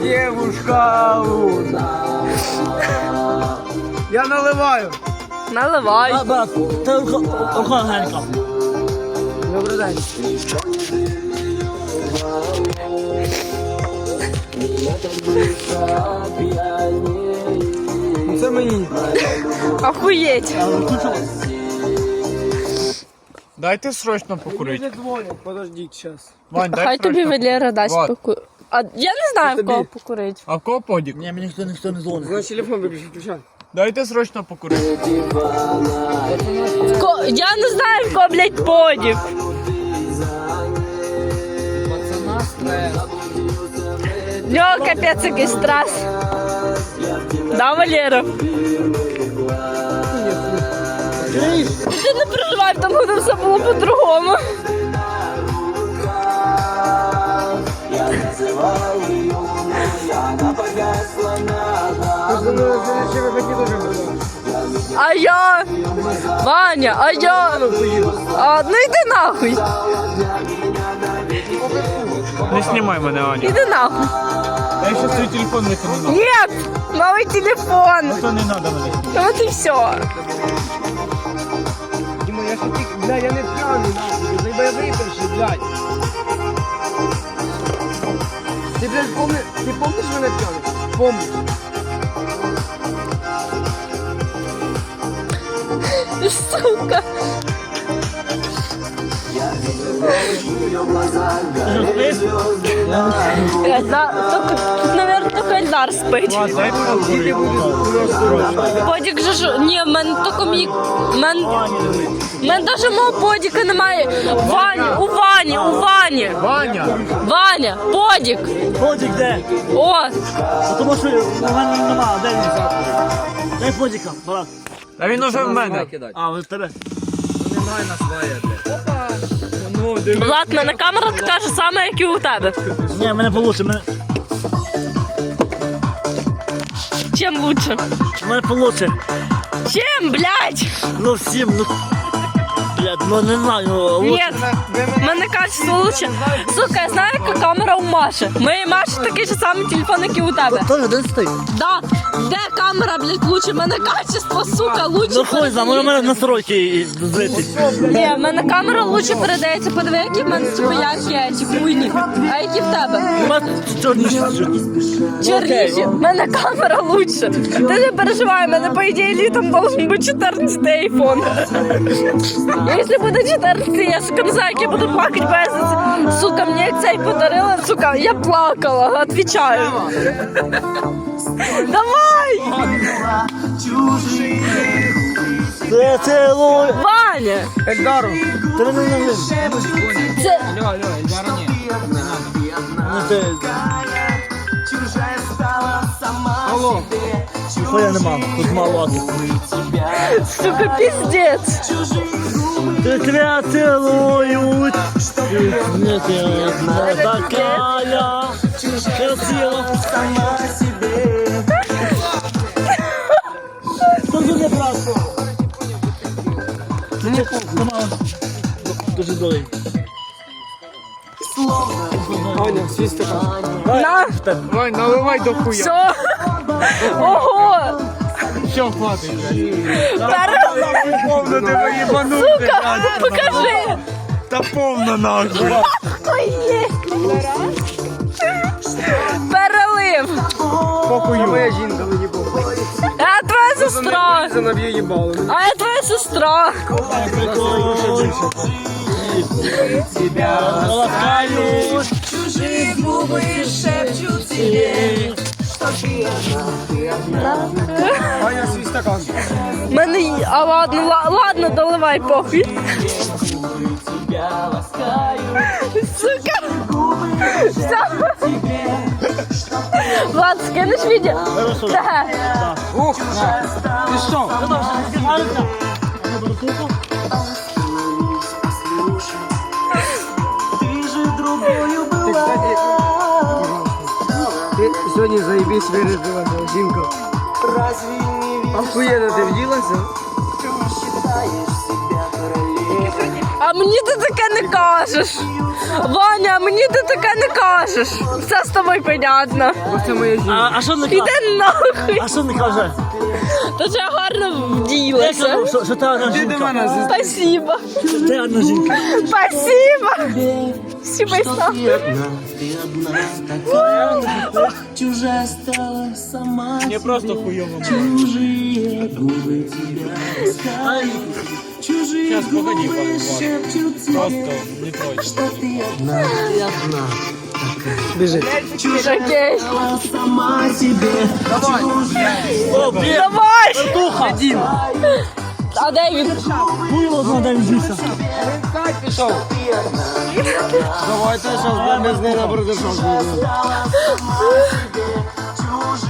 Девушка луна. Я наливаю. Наливай. Брат, ти охороненька. Добрий день. Ну, Це мені. Охуєть. Дайте срочно покурити. Не дзвонять, подождіть зараз. Вань, дай Хай тобі срочно. Валера дасть Вот. покурити. А я не знаю, в тобі. кого покурити. А в кого подік? Ні, мені ніхто ніхто не дзвонить. Значить телефон виключи, включай. Дайте срочно покурити. В ко... Я не знаю, в кого, блядь, подік. Льо, капець якийсь страс. Да, Валера? Ти не переживай, там буде все було по-другому. Ну. А я? Ваня, а я? А, ну йди нахуй. Не знімай мене, Аня. Іди нахуй. Я ще свій телефон викину. Нет, новий телефон. То не треба мене. Ну от і все. Блядь. Ты, блядь, помни, ты помнишь меня пьяный? Помню. Сука. Э, да, только, тут, наверное, Эльдар спить. Подік же ж... Ні, в мене тільки мій... В мене... В мене мого подіка немає. Вані, у Вані, у Вані. Ваня! Ваня, подік. Подік де? О, Тому що у мене нема, де він? Дай подіка, брат. Та він уже в мене. А, ви в тебе. Влад, в мене камера така ж сама, як і у тебе. Ні, мене получше, мене, Чим лучше? мене получше. Чем, блядь? Ну всім, ну. Блядь, ну не знаю, ну, лучше. Нет, мене качество лучше. Сука, я знаю, яка камера у Маші. Моєї Маші такий же самий телефон, як і у тебе. Тоже один стоїть. Да, де камера, блядь, лучше? В мене качество, сука, лучше. Ну хуй за, може мене передається. настройки зрити. Ні, в мене камера лучше передається. Подиви, які в мене типу яркі, ці хуйні. А які в тебе? У мене чорніші. Чорніші. В мене камера лучше. Ти не переживай, в мене по ідеї літом должен бути 14 айфон. Якщо буде 14, я як я буду плакати без. Сука, мені цей подарили, сука, я плакала, отвечаю. Давай! Це цілуй. Ваня! Ельдару. Ти мене не вин. Це... Алло, алло, Ельдару ні. Ну це, Алло. ніхуя нема, тут мало. Сука, пиздец. Ты тебя целуют. Нет, я такая красива. Мені. Дуже дорогий. Аня, свій стакан. На, Вань, наливай до хуя. все. Ого! Все, хватить. Повно тебе їбанути. Сука, покажи. Та повно нахуй. Охуєть. Перелив. Це їбало. А я твоя сестра. Ласкаю. Аня, свій стакан. Мене... А ладно, ла- ладно, доливай похуй. Сука. Все. Влад, скинеш відео? Так. Ух, ти що? Ти, кстати, ти сьогодні заєбісь вирішила жінка. Охуєнно ти вділася? А мені ти таке не кажеш. Ваня, мені ти таке не кажеш. Все з тобою понятно. Це моя жінка. А, а що не каже? Іди нахуй. А що не каже? Та ж я гарно Я вділася. кажу, що, що ти одна Ти до жінка. мене Спасибо. Ти одна жінка. Спасибо. Спасибо, сама Мені просто хуйово. Чужие Сейчас, погоди, губы Ваня, шепчут тебе Просто не точно. Что ты одна, ты одна Біжи. Окей. Стала сама себе О, блін, Давай. духа. А де він? Хуйло зна, де він дівся. Так, пішов. Давайте зараз ми з нею на продажок. Чужие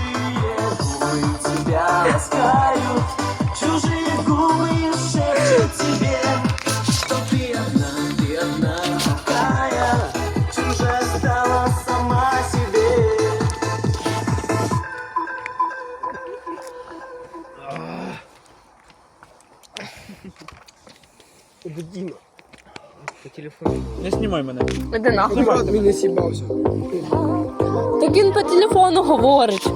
Діма. По телефону. Не знімай мене. Іди нахуй. Він не сібався. Так він по телефону говорить.